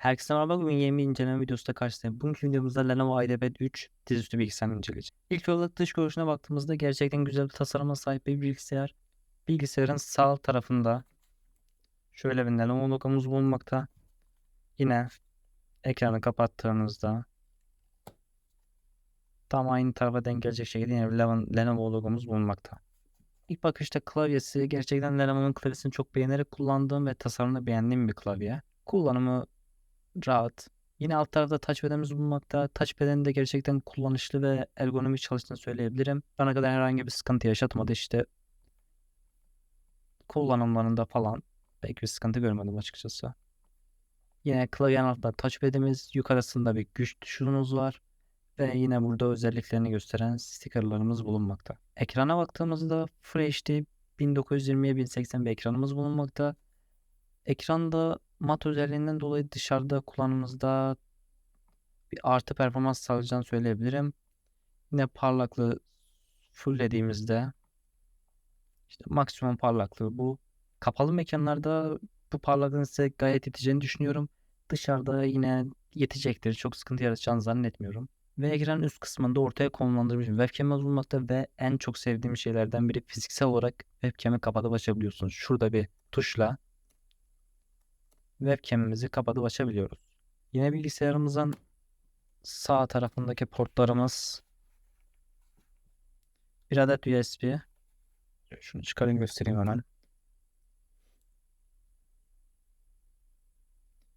Herkese merhaba. Bugün yeni bir inceleme videosunda karşınızdayım. Bugünkü videomuzda Lenovo IdeaPad 3 dizüstü bilgisayarını inceleyeceğiz. İlk olarak dış görünüşüne baktığımızda gerçekten güzel bir tasarıma sahip bir bilgisayar. Bilgisayarın sağ tarafında şöyle bir Lenovo logomuz bulunmakta. Yine ekranı kapattığımızda tam aynı tarafa denk gelecek şekilde yine bir Lenovo logomuz bulunmakta. İlk bakışta klavyesi gerçekten Lenovo'nun klavyesini çok beğenerek kullandığım ve tasarımını beğendiğim bir klavye. Kullanımı rahat. Yine alt tarafta touchpad'imiz bulunmakta. Touchpad'in de gerçekten kullanışlı ve ergonomik çalıştığını söyleyebilirim. Bana kadar herhangi bir sıkıntı yaşatmadı işte. Kullanımlarında falan pek bir sıkıntı görmedim açıkçası. Yine klavyenin altında touchpad'imiz, yukarısında bir güç tuşumuz var. Ve yine burada özelliklerini gösteren stickerlarımız bulunmakta. Ekrana baktığımızda Full HD 1920'ye 1080 bir ekranımız bulunmakta. Ekranda mat özelliğinden dolayı dışarıda kullanımımızda bir artı performans sağlayacağını söyleyebilirim. Yine parlaklığı fulllediğimizde işte maksimum parlaklığı bu. Kapalı mekanlarda bu parlaklığın size gayet yeteceğini düşünüyorum. Dışarıda yine yetecektir. Çok sıkıntı yaratacağını zannetmiyorum. Ve ekranın üst kısmında ortaya konumlandırılmış bir webcam'imiz bulunmakta ve en çok sevdiğim şeylerden biri fiziksel olarak webcam'i kapatıp açabiliyorsunuz. Şurada bir tuşla webcam'imizi kapatıp açabiliyoruz. Yine bilgisayarımızın sağ tarafındaki portlarımız bir adet USB. Şunu çıkarayım göstereyim hemen.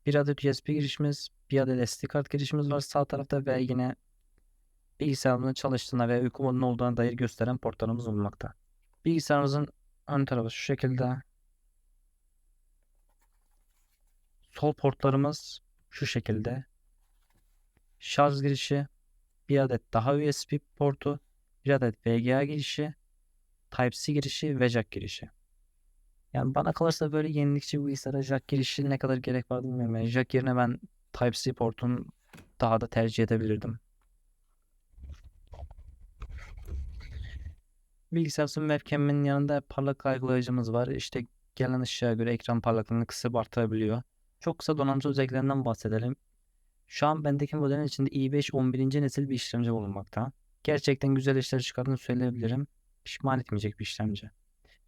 Bir adet USB girişimiz, bir adet SD kart girişimiz var sağ tarafta ve yine bilgisayarımızın çalıştığına ve uyku modunun olduğuna dair gösteren portlarımız bulunmakta. Bilgisayarımızın ön tarafı şu şekilde. Sol portlarımız şu şekilde. Şarj girişi, bir adet daha USB portu, bir adet VGA girişi, Type-C girişi ve jack girişi. Yani bana kalırsa böyle yenilikçi bir bilgisayara jack girişi ne kadar gerek var bilmiyorum. Yani jack yerine ben Type-C portunu daha da tercih edebilirdim. Bilgisayarımızın webcam'in yanında parlak algılayıcımız var. İşte gelen ışığa göre ekran parlaklığını kısıp artırabiliyor. Çok kısa donanımsal özelliklerinden bahsedelim. Şu an bendeki modelin içinde i5 11. nesil bir işlemci bulunmakta. Gerçekten güzel işler çıkardığını söyleyebilirim. Pişman etmeyecek bir işlemci.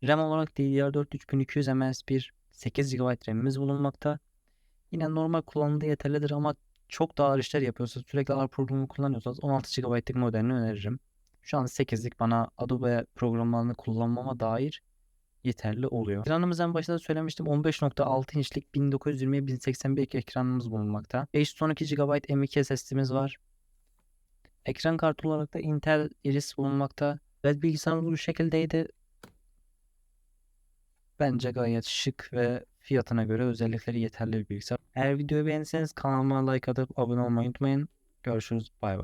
RAM olarak DDR4 3200 ms bir 8 GB RAM'imiz bulunmakta. Yine normal kullanımda yeterlidir ama çok da ağır işler yapıyorsanız sürekli ağır programı kullanıyorsanız 16 GB'lık modelini öneririm. Şu an 8'lik bana Adobe programlarını kullanmama dair yeterli oluyor. Ekranımız en başta da söylemiştim 15.6 inçlik 1920'ye 1081 ekranımız bulunmakta. 512 GB M.2 SSD'miz var. Ekran kartı olarak da Intel Iris bulunmakta. Ve bilgisayarımız bu şekildeydi. Bence gayet şık ve fiyatına göre özellikleri yeterli bir bilgisayar. Eğer videoyu beğendiyseniz kanalıma like atıp abone olmayı unutmayın. Görüşürüz. Bay bay.